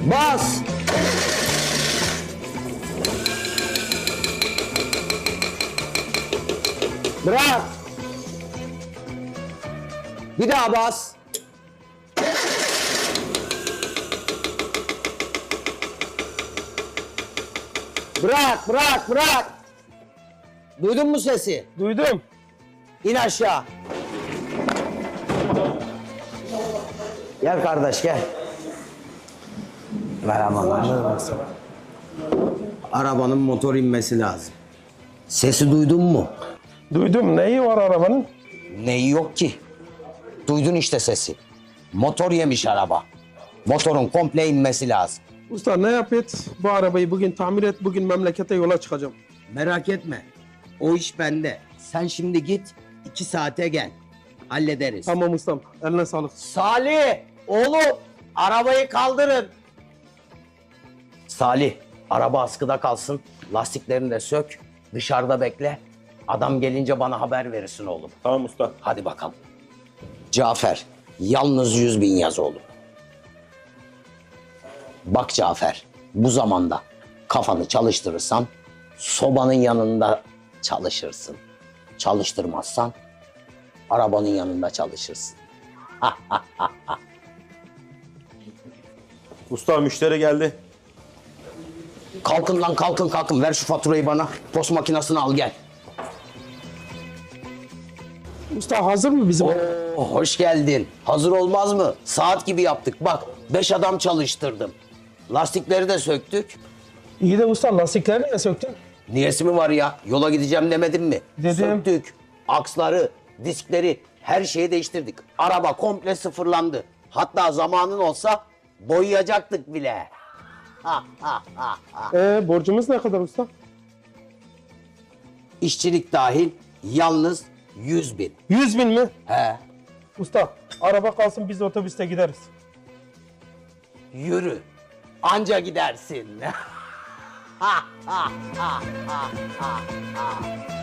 Bas. Bırak. Bir daha bas. Bırak, bırak, bırak. Duydun mu sesi? Duydum. İn aşağı. Gel kardeş gel. Merhaba. Arabanın motor inmesi lazım. Sesi duydun mu? Duydum. Neyi var arabanın? Neyi yok ki? Duydun işte sesi. Motor yemiş araba. Motorun komple inmesi lazım. Usta ne yap et? Bu arabayı bugün tamir et. Bugün memlekete yola çıkacağım. Merak etme. O iş bende. Sen şimdi git iki saate gel. Hallederiz. Tamam ustam. Eline sağlık. Salih, oğlum arabayı kaldırın. Salih, araba askıda kalsın. Lastiklerini de sök. Dışarıda bekle. Adam gelince bana haber verirsin oğlum. Tamam usta. Hadi bakalım. Cafer, yalnız yüz bin yaz oğlum. Bak Cafer, bu zamanda kafanı çalıştırırsan sobanın yanında çalışırsın. Çalıştırmazsan arabanın yanında çalışırsın. Usta müşteri geldi. Kalkın lan kalkın kalkın ver şu faturayı bana. Post makinesini al gel. Usta hazır mı bizim? Oo, hoş geldin. Hazır olmaz mı? Saat gibi yaptık. Bak beş adam çalıştırdım. Lastikleri de söktük. İyi de usta lastiklerini ne söktün? Niyesi mi var ya? Yola gideceğim demedim mi? Dedim. Söktük. Aksları, diskleri, her şeyi değiştirdik. Araba komple sıfırlandı. Hatta zamanın olsa boyayacaktık bile. Ee, borcumuz ne kadar usta? İşçilik dahil yalnız 100 bin. 100 bin mi? He. Usta araba kalsın biz otobüste gideriz. Yürü. Anca gidersin.